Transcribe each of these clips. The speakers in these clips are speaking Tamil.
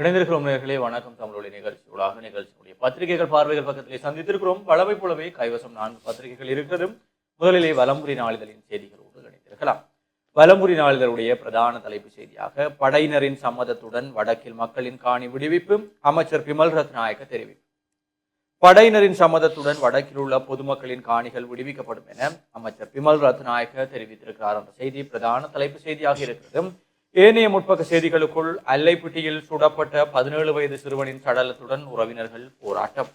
இணைந்திருக்கிறோம் நேர்களே. வணக்கம் தமிழொலி நிகழ்ச்சியூடாக நிகழ்ச்சியுடைய பத்திரிகைகள் பார்வைகள் பக்கத்திலே சந்தித்திருக்கிறோம். பலவை போலவே கைவசம் நான்கு பத்திரிகைகள் இருக்கிறது முதலிலே வலம்புரி நாளிதழின் செய்திகளோடு இணைந்திருக்கலாம். வலம்புரி நாளிதழுடைய பிரதான தலைப்பு செய்தியாக படையினரின் சம்மதத்துடன் வடக்கில் மக்களின் காணி விடுவிப்பு அமைச்சர் பிமல் ரத்நாயக்க தெரிவிப்பு. படையினரின் சம்மதத்துடன் வடக்கில் உள்ள பொதுமக்களின் காணிகள் விடுவிக்கப்படும் என அமைச்சர் பிமல் ரத்நாயக்க தெரிவித்திருக்கிறார். என்ற செய்தி பிரதான தலைப்பு செய்தியாக இருக்கிறது ஏனைய முற்பக்க செய்திகளுக்குள் அல்லைப்பிட்டியில் சுடப்பட்ட பதினேழு வயது சிறுவனின் சடலத்துடன் உறவினர்கள் போராட்டம்.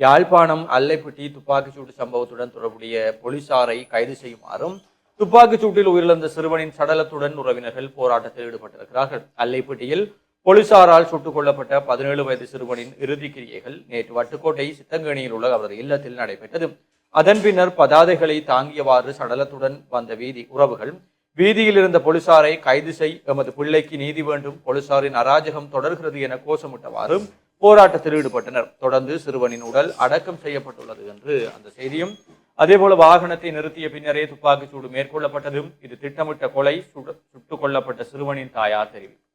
யாழ்ப்பாணம் அல்லைப்பிட்டி துப்பாக்கிச்சூடு சம்பவத்துடன் தொடர்புடைய போலீசாரை கைது செய்யுமாறும் துப்பாக்கிச்சூட்டில் உயிரிழந்த சிறுவனின் சடலத்துடன் உறவினர்கள் போராட்டத்தில் ஈடுபட்டிருக்கிறார்கள். அல்லைப்பிட்டியில் போலீசாரால் சுட்டுக் கொல்லப்பட்ட பதினேழு வயது சிறுவனின் இறுதி கிரியைகள் நேற்று வட்டுக்கோட்டை சித்தங்கேணியில் உள்ள அவரது இல்லத்தில் நடைபெற்றது. அதன் பின்னர் பதாதைகளை தாங்கியவாறு சடலத்துடன் வந்த வீதி உறவுகள் வீதியில் இருந்த போலீசாரை கைது செய் எமது பிள்ளைக்கு நீதி வேண்டும் போலீசாரின் அராஜகம் தொடர்கிறது என கோஷமிட்டவாறு போராட்டத்தில் ஈடுபட்டனர். தொடர்ந்து சிறுவனின் உடல் அடக்கம் செய்யப்பட்டுள்ளது என்று அந்த செய்தியும். அதேபோல வாகனத்தை நிறுத்திய பின்னரே துப்பாக்கிச் சூடு மேற்கொள்ளப்பட்டதும் இது திட்டமிட்ட கொலை சுட்டுக் கொல்லப்பட்ட சிறுவனின் தாயார் தெரிவித்தார்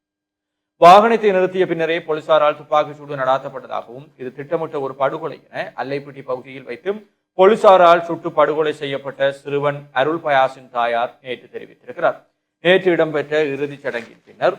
வாகனத்தை நிறுத்திய பின்னரே போலீசாரால் துப்பாக்கிச் சூடு நடாத்தப்பட்டதாகவும் இது திட்டமிட்ட ஒரு படுகொலை என அல்லைப்பட்டி பகுதியில் வைத்து போலீசாரால் சுட்டு படுகொலை செய்யப்பட்ட சிறுவன் அருள் பயாசின் தாயார் நேற்று தெரிவித்திருக்கிறார். நேற்று இடம்பெற்ற இறுதிச் சடங்கின் பின்னர்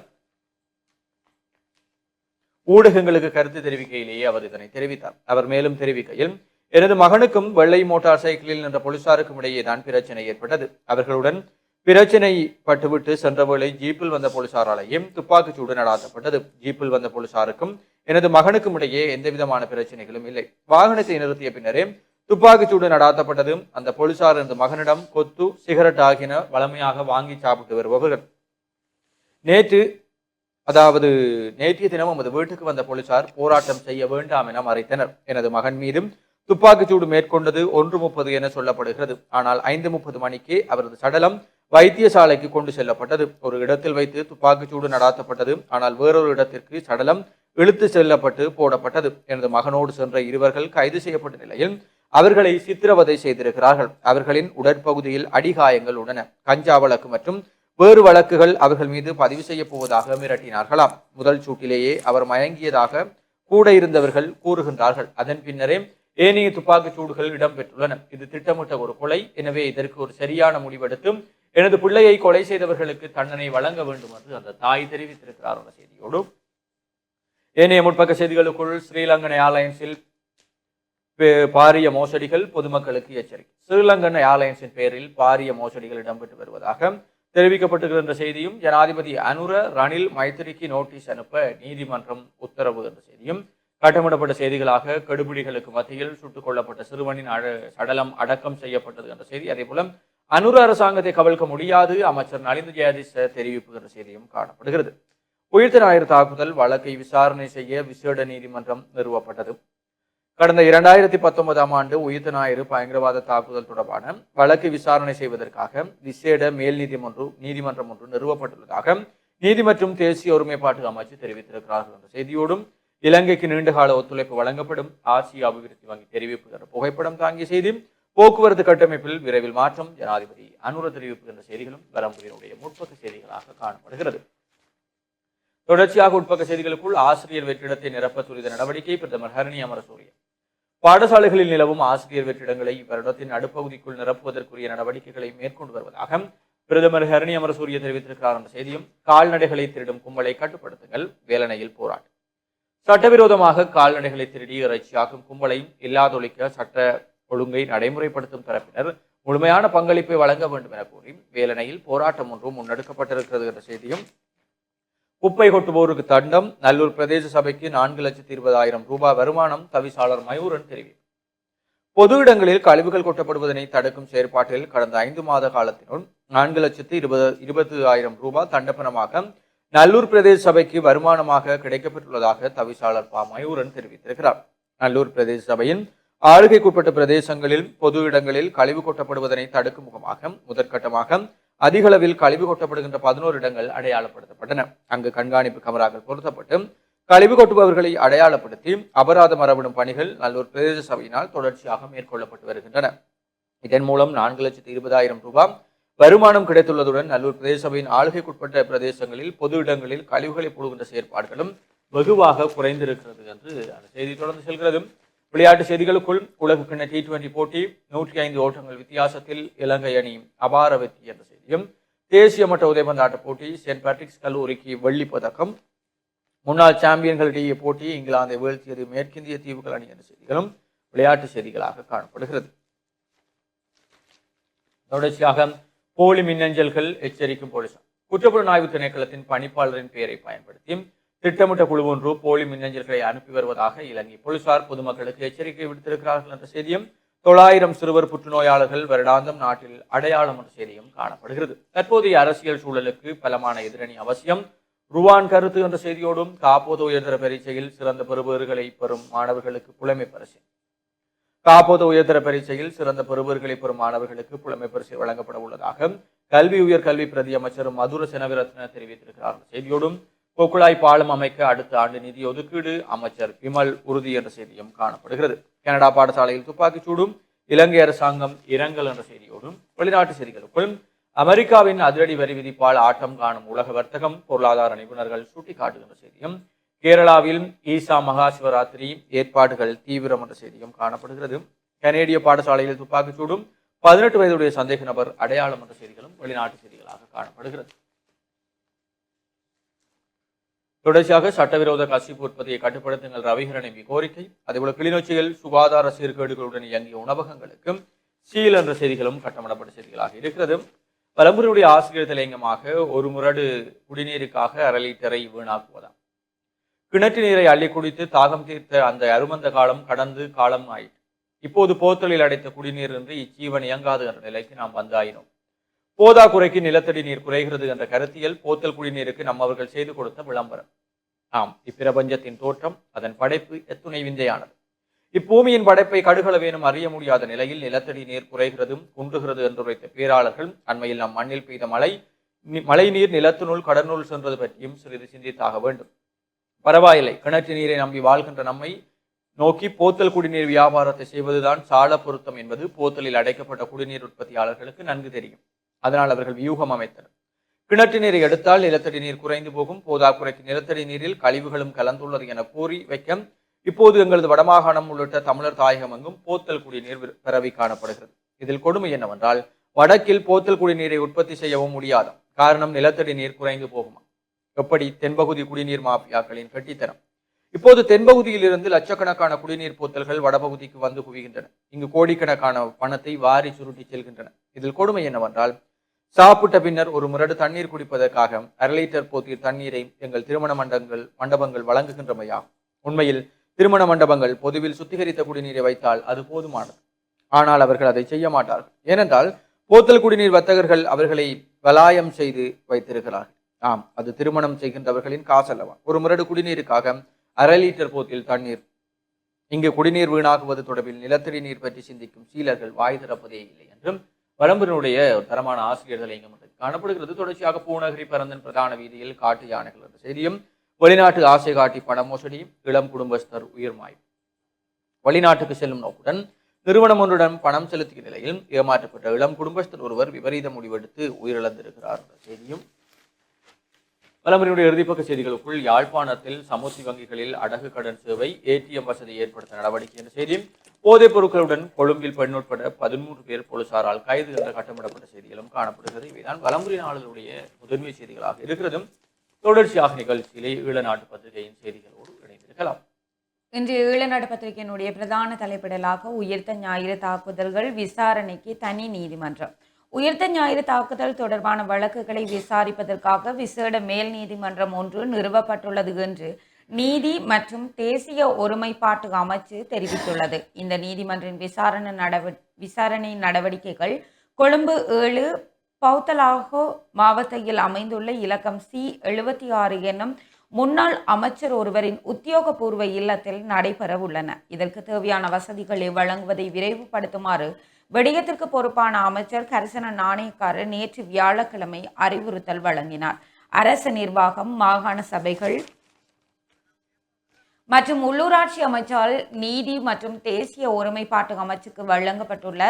ஊடகங்களுக்கு கருத்து தெரிவிக்கையிலேயே அவர் இதனை தெரிவித்தார். அவர் மேலும் தெரிவிக்கையில் எனது மகனுக்கும் வெள்ளை மோட்டார் சைக்கிளில் நின்ற போலீசாருக்கும் இடையே தான் பிரச்சனை ஏற்பட்டது. அவர்களுடன் பிரச்சனை பட்டுவிட்டு சென்ற வேளை ஜீப்பில் வந்த போலீசாராலேயும் துப்பாக்கிச் சூடு நடாத்தப்பட்டது. ஜீப்பில் வந்த போலீசாருக்கும் எனது மகனுக்கும் இடையே எந்தவிதமான பிரச்சனைகளும் இல்லை. வாகனத்தை நிறுத்திய பின்னரே துப்பாக்கிச் சூடு நடாத்தப்பட்டதும் அந்த போலீசார் இருந்த மகனிடம் கொத்து சிகரெட் ஆகியன வளமையாக வாங்கி சாப்பிட்டு வருபவர்கள். நேற்று அதாவது நேற்றைய தினம் நமது வீட்டுக்கு வந்த போலீசார் போராட்டம் செய்ய வேண்டாம் என மறைத்தனர். எனது மகன் மீதும் துப்பாக்கிச்சூடு மேற்கொண்டது ஒன்று முப்பது என சொல்லப்படுகிறது. ஆனால் ஐந்து முப்பது மணிக்கு அவரது சடலம் வைத்தியசாலைக்கு கொண்டு செல்லப்பட்டது. ஒரு இடத்தில் வைத்து துப்பாக்கிச்சூடு நடாத்தப்பட்டது. ஆனால் வேறொரு இடத்திற்கு சடலம் இழுத்து செல்லப்பட்டு போடப்பட்டது. எனது மகனோடு சென்ற இருவர்கள் கைது செய்யப்பட்ட நிலையில் அவர்களை சித்திரவதை செய்திருக்கிறார்கள். அவர்களின் உடற்பகுதியில் அடிகாயங்கள் உள்ளன. கஞ்சா வழக்கு மற்றும் வேறு வழக்குகள் அவர்கள் மீது பதிவு செய்ய போவதாக மிரட்டினார்களாம். முதல் சூட்டிலேயே அவர் மயங்கியதாக கூட இருந்தவர்கள் கூறுகின்றார்கள். அதன் பின்னரே ஏனைய துப்பாக்கிச் சூடுகள் இடம்பெற்றுள்ளன. இது திட்டமிட்ட ஒரு கொலை. எனவே இதற்கு ஒரு சரியான முடிவெடுத்தும் எனது பிள்ளையை கொலை செய்தவர்களுக்கு தண்டனை வழங்க வேண்டும் என்று அந்த தாய் தெரிவித்திருக்கிறார் என்ற செய்தியோடு. ஏனைய முற்பக்க செய்திகளுக்குள் ஸ்ரீலங்கன் ஏர்லைன்ஸில் பாரிய மோசடிகள் பொதுமக்களுக்கு எச்சரிக்கை. ஸ்ரீலங்கன் ஏர்லைன்ஸின் பேரில் பாரிய மோசடிகள் இடம்பெற்று வருவதாக தெரிவிக்கப்பட்டிருக்கின்ற செய்தியும் ஜனாதிபதி அனுர ரணில் மைத்திரிக்கு நோட்டீஸ் அனுப்ப நீதிமன்றம் உத்தரவு என்ற செய்தியும் கட்டமிடப்பட்ட செய்திகளாக கெடுபிடிகளுக்கு மத்தியில் சுட்டுக் கொல்லப்பட்ட சிறுவனின் அட சடலம் அடக்கம் செய்யப்பட்டது என்ற செய்தி. அதேபோல அனுர அரசாங்கத்தை கவிழ்க்க முடியாது அமைச்சர் நலிந்த ஜெயதிச தெரிவிப்பு என்ற செய்தியும் காணப்படுகிறது. உயிர்த்த ஞாயிறு தாக்குதல் வழக்கை விசாரணை செய்ய விசேட நீதிமன்றம் நிறுவப்பட்டது. கடந்த இரண்டாயிரத்தி பத்தொன்பதாம் ஆண்டு உயிர் ஞாயிறு பயங்கரவாத தாக்குதல் தொடர்பான வழக்கு விசாரணை செய்வதற்காக விசேட மேல் நீதிமன்றம் நீதிமன்றம் ஒன்று நிறுவப்பட்டுள்ளதாக நீதி மற்றும் தேசிய ஒருமைப்பாட்டு அமைச்சு தெரிவித்திருக்கிறார்கள் என்ற செய்தியோடும் இலங்கைக்கு நீண்டகால ஒத்துழைப்பு வழங்கப்படும் ஆசிய அபிவிருத்தி வங்கி தெரிவிப்பு என்ற புகைப்படம் தாங்கிய செய்தி போக்குவரத்து கட்டமைப்பில் விரைவில் மாற்றம் ஜனாதிபதி அனுர தெரிவிப்பு என்ற செய்திகளும் வரம்புரியினுடைய முற்பக்க செய்திகளாக காணப்படுகிறது. தொடர்ச்சியாக உட்பக்க செய்திகளுக்குள் ஆசிரியர் வெற்றிடத்தை நிரப்ப துரித நடவடிக்கை பிரதமர் ஹரணி அமரசூரிய. பாடசாலைகளில் நிலவும் ஆசிரியர் வெற்றிடங்களை இவ்வருடத்தின் நடுப்பகுதிக்குள் நிரப்புவதற்குரிய நடவடிக்கைகளை மேற்கொண்டு வருவதாக பிரதமர் ஹரணி அமரசூரிய தெரிவித்திருக்கிறார் என்ற செய்தியும் கால்நடைகளை திருடும் கும்பலை கட்டுப்படுத்துங்கள் வேலனையில் போராட்டம் சட்டவிரோதமாக கால்நடைகளை திருடி இறைச்சியாக்கும் கும்பலை இல்லாதொழிக்க சட்ட ஒழுங்கை நடைமுறைப்படுத்தும் தரப்பினர் முழுமையான பங்களிப்பை வழங்க வேண்டும் என கூறி வேலனையில் போராட்டம் ஒன்றும் முன்னெடுக்கப்பட்டிருக்கிறது என்ற செய்தியும் குப்பை கொட்டுவோருக்கு தண்டம் நல்லூர் பிரதேச சபைக்கு நான்கு லட்சத்தி இருபதாயிரம் ரூபாய் வருமானம் தவிசாளர் மயூரன் தெரிவித்தார் பொது இடங்களில் கழிவுகள் கொட்டப்படுவதனை தடுக்கும் செயற்பாட்டில் கடந்த ஐந்து மாத காலத்தினுள் நான்கு லட்சத்து இருபது இருபது ஆயிரம் ரூபாய் தண்டப்பணமாக நல்லூர் பிரதேச சபைக்கு வருமானமாக கிடைக்கப்பெற்றுள்ளதாக தவிசாளர் பா. மயூரன் தெரிவித்திருக்கிறார். நல்லூர் பிரதேச சபையின் ஆளுகைக்குட்பட்ட பிரதேசங்களில் பொது இடங்களில் கழிவு கொட்டப்படுவதனை தடுக்கும் முகமாக முதற்கட்டமாக அதிகளவில் கழிவு கொட்டப்படுகின்ற பதினோரு இடங்கள் அடையாளப்படுத்தப்பட்டன. அங்கு கண்காணிப்பு கமராக்கள் பொருத்தப்பட்டு கழிவு கொட்டுபவர்களை அடையாளப்படுத்தி அபராதம் மரபிடும் பணிகள் நல்லூர் பிரதேச சபையினால் தொடர்ச்சியாக மேற்கொள்ளப்பட்டு வருகின்றன. இதன் மூலம் நான்கு லட்சத்து இருபதாயிரம் ரூபாய் வருமானம் கிடைத்துள்ளதுடன் நல்லூர் பிரதேச சபையின் ஆளுகைக்குட்பட்ட பிரதேசங்களில் பொது இடங்களில் கழிவுகளை போடுகின்ற செயற்பாடுகளும் வெகுவாக குறைந்திருக்கிறது என்று அந்த செய்தி தொடர்ந்து செல்கிறது. விளையாட்டு செய்திகளுக்குள் உலக கிண்ண டி டுவெண்டி போட்டி நூற்றி ஐந்து ஓட்டங்கள் வித்தியாசத்தில் இலங்கை அணி அபார வெற்றி என்ற செய்தியும் தேசிய மட்ட உதைபந்தாட்ட போட்டி சென்ட் பேட்ரிக்ஸ் கல்லூரிக்கு வெள்ளிப் பதக்கம். முன்னாள் சாம்பியன்களிடையே போட்டி இங்கிலாந்தை வீழ்த்தியது மேற்கிந்திய தீவுகள் அணி என்ற செய்திகளும் விளையாட்டு செய்திகளாக காணப்படுகிறது. தொடர்ச்சியாக போலி மின்னஞ்சல்கள் எச்சரிக்கும் போலீசார். குற்றப்புலனாய்வு திணைக்களத்தின் பணிப்பாளரின் பெயரை பயன்படுத்தி திட்டமிட்ட குழு ஒன்று போலி மின்னஞ்சல்களை அனுப்பி வருவதாக இலங்கை போலீசார் பொதுமக்களுக்கு எச்சரிக்கை விடுத்திருக்கிறார்கள் என்ற செய்தியும் தொள்ளாயிரம் சிறுவர் புற்றுநோயாளர்கள் வருடாந்தம் நாட்டில் அடையாளம் என்ற செய்தியும் காணப்படுகிறது. தற்போதைய அரசியல் சூழலுக்கு பலமான எதிரணி அவசியம். ருவான் கருத்து என்ற செய்தியோடும் காப்போது உயர்தர பரீட்சையில் சிறந்த பெறுபவர்களை பெறும் மாணவர்களுக்கு புலமை பரிசு. காப்போது உயர்தர பரீட்சையில் சிறந்த பெறுபவர்களை பெறும் மாணவர்களுக்கு புலமை பரிசு வழங்கப்பட உள்ளதாக கல்வி உயர் கல்வி பிரதி அமைச்சர் மதுர செனவிரத்ன தெரிவித்திருக்கிறார் செய்தியோடும் கோக்குழாய் பாலம் அமைக்க அடுத்த ஆண்டு நிதி ஒதுக்கீடு அமைச்சர் விமல் உறுதி என்ற செய்தியும் காணப்படுகிறது. கனடா பாடசாலையில் துப்பாக்கிச் சூடும் இலங்கை அரசாங்கம் இரங்கல் என்ற செய்தியோடும் வெளிநாட்டு செய்திகளுக்குள் அமெரிக்காவின் அதிரடி வரி விதிப்பால் ஆட்டம் காணும் உலக வர்த்தகம் பொருளாதார நிபுணர்கள் சுட்டிக்காட்டுகின்ற செய்தியும் கேரளாவில் ஈசா மகா சிவராத்திரி ஏற்பாடுகள் தீவிரம் என்ற செய்தியும் காணப்படுகிறது. கனேடிய பாடசாலையில் துப்பாக்கிச் சூடும் பதினெட்டு வயதுடைய சந்தேக நபர் அடையாளம் என்ற செய்திகளும் வெளிநாட்டு செய்திகளாக காணப்படுகிறது. தொடர்ச்சியாக சட்டவிரோத கசிப்பு உற்பத்தியை கட்டுப்படுத்துங்கள் ரவிகரன் எம்பி கோரிக்கை. அதேபோல கிளிநொச்சியில் சுகாதார சீர்கேடுகளுடன் இயங்கிய உணவகங்களுக்கும் சீல் என்ற செய்திகளும் கட்டமிடப்பட்ட செய்திகளாக இருக்கிறது. பலமுறையுடைய ஆசிரியர் தலையங்கமாக ஒரு முரடு குடிநீருக்காக அரை லிட்டரை வீணாக்குவதாம். கிணற்று நீரை அள்ளி குடித்து தாகம் தீர்த்த அந்த அருமந்த காலம் கடந்து காலம் ஆயிற்று இப்போது போத்தலில் அடைத்த குடிநீர் என்று இச்சீவன் இயங்காது என்ற நிலைக்கு நாம் வந்தாயினோம். போதா குறைக்கு நிலத்தடி நீர் குறைகிறது என்ற கருத்தியல் போத்தல் குடிநீருக்கு நம் அவர்கள் செய்து கொடுத்த விளம்பரம். ஆம் இப்பிரபஞ்சத்தின் தோற்றம் அதன் படைப்பு எத்துணை விந்தையானது. இப்பூமியின் படைப்பை கடுகளவேனும் அறிய முடியாத நிலையில் நிலத்தடி நீர் குறைகிறதும் குன்றுகிறது என்றுரைத்த பேராளர்கள் அண்மையில் நம் மண்ணில் பெய்த மழை மழைநீர் மழை நீர் நிலத்தினுள் கடனுள் சென்றது பற்றியும் சிறிது சிந்தித்தாக வேண்டும். பரவாயில்லை கிணற்று நீரை நம்பி வாழ்கின்ற நம்மை நோக்கி போத்தல் குடிநீர் வியாபாரத்தை செய்வதுதான் சால பொருத்தம் என்பது போத்தலில் அடைக்கப்பட்ட குடிநீர் உற்பத்தியாளர்களுக்கு நன்கு தெரியும். அதனால் அவர்கள் வியூகம் அமைத்தனர். கிணற்று நீரை எடுத்தால் நிலத்தடி நீர் குறைந்து போகும். போதாக்குறைக்கு நிலத்தடி நீரில் கழிவுகளும் கலந்துள்ளது என கூறி வைக்க இப்போது எங்களது வடமாகாணம் உள்ளிட்ட தமிழர் தாயகம் எங்கும் போத்தல் குடிநீர் பரவி காணப்படுகிறது. இதில் கொடுமை என்னவென்றால் வடக்கில் போத்தல் குடிநீரை உற்பத்தி செய்யவும் முடியாது காரணம் நிலத்தடி நீர் குறைந்து போகுமா எப்படி? தென்பகுதி குடிநீர் மாஃபியாக்களின் கட்டித்தனம். இப்போது தென்பகுதியில் இருந்து லட்சக்கணக்கான குடிநீர் போத்தல்கள் வடபகுதிக்கு வந்து குவிகின்றன. இங்கு கோடிக்கணக்கான பணத்தை வாரி சுருட்டி செல்கின்றன. இதில் கொடுமை என்னவென்றால் சாப்பிட்ட பின்னர் ஒரு முரடு தண்ணீர் குடிப்பதற்காக அரை லிட்டர் போத்தில் தண்ணீரை எங்கள் திருமண மண்டபங்கள் மண்டபங்கள் வழங்குகின்றமையாகும் உண்மையில் திருமண மண்டபங்கள் பொதுவில் சுத்திகரித்த குடிநீரை வைத்தால் அது போதுமானது. ஆனால் அவர்கள் அதை செய்ய மாட்டார்கள். ஏனென்றால் போத்தல் குடிநீர் வர்த்தகர்கள் அவர்களை வலாயம் செய்து வைத்திருக்கிறார்கள். ஆம் அது திருமணம் செய்கின்றவர்களின் காசல்லவா ஒரு முரடு குடிநீருக்காக அரை லிட்டர் போத்தில் தண்ணீர். இங்கு குடிநீர் வீணாகுவது தொடர்பில் நிலத்தடி நீர் பற்றி சிந்திக்கும் சீலர்கள் வாய் திறப்பதே இல்லை என்றும் வளம்புரினுடைய தரமான ஆசிரியர்கள் இங்கு மட்டும் காணப்படுகிறது தொடர்ச்சியாக பூநகரி பரந்தன் பிரதான வீதியில் காட்டு யானைகள் என்ற செய்தியும் வெளிநாட்டு ஆசை காட்டி பண மோசடி இளம் குடும்பஸ்தர் உயிர்மாய் வெளிநாட்டுக்கு செல்லும் நோக்குடன் நிறுவனம் ஒன்றுடன் பணம் செலுத்திய நிலையில் ஏமாற்றப்பட்ட இளம் குடும்பஸ்தர் ஒருவர் விபரீத முடிவெடுத்து உயிரிழந்திருக்கிறார் என்ற செய்தியும் பலமுறையுடைய இறுதிப்பக்க செய்திகளுக்குள் யாழ்ப்பாணத்தில் சமுத்தி வங்கிகளில் அடகு கடன் சேவை ஏடிஎம் வசதி ஏற்படுத்த நடவடிக்கை என்ற செய்தியும் போதைப் பொருட்களுடன் கொழும்பில் பெண் உட்பட பதிமூன்று பேர் போலீசாரால் கைது என்ற கட்டமிடப்பட்ட செய்திகளும் காணப்படுகிறது. இவைதான் வலம்புரி நாளினுடைய முதன்மை செய்திகளாக இருக்கிறதும் தொடர்ச்சியாக நிகழ்ச்சியிலே ஈழ நாட்டு பத்திரிகையின் செய்திகளோடு இணைந்திருக்கலாம். இன்று ஈழநாடு பத்திரிகையினுடைய பிரதான தலைப்பிடலாக உயிர்த்த ஞாயிறு தாக்குதல்கள் விசாரணைக்கு தனி நீதிமன்றம். உயிர்த்த ஞாயிறு தாக்குதல் தொடர்பான வழக்குகளை விசாரிப்பதற்காக விசேட மேல் நீதிமன்றம் ஒன்று நிறுவப்பட்டுள்ளது என்று நீதி மற்றும் தேசிய ஒருமைப்பாட்டு அமைச்சு தெரிவித்துள்ளது. இந்த நீதிமன்றின் விசாரணை நடவ விசாரணை நடவடிக்கைகள் கொழும்பு ஏழு பௌத்தலாகோ மாவட்டத்தில் அமைந்துள்ள இலக்கம் சி எழுபத்தி ஆறு என்னும் முன்னாள் அமைச்சர் ஒருவரின் உத்தியோகபூர்வ இல்லத்தில் நடைபெற உள்ளன இதற்கு தேவையான வசதிகளை வழங்குவதை விரைவுபடுத்துமாறு விடயத்திற்கு பொறுப்பான அமைச்சர் கரிசன நாணயக்காரர் நேற்று வியாழக்கிழமை அறிவுறுத்தல் வழங்கினார். அரசு நிர்வாகம் மாகாண சபைகள் மற்றும் உள்ளூராட்சி அமைச்சால் நீதி மற்றும் தேசிய ஒருமைப்பாட்டு அமைச்சுக்கு வழங்கப்பட்டுள்ள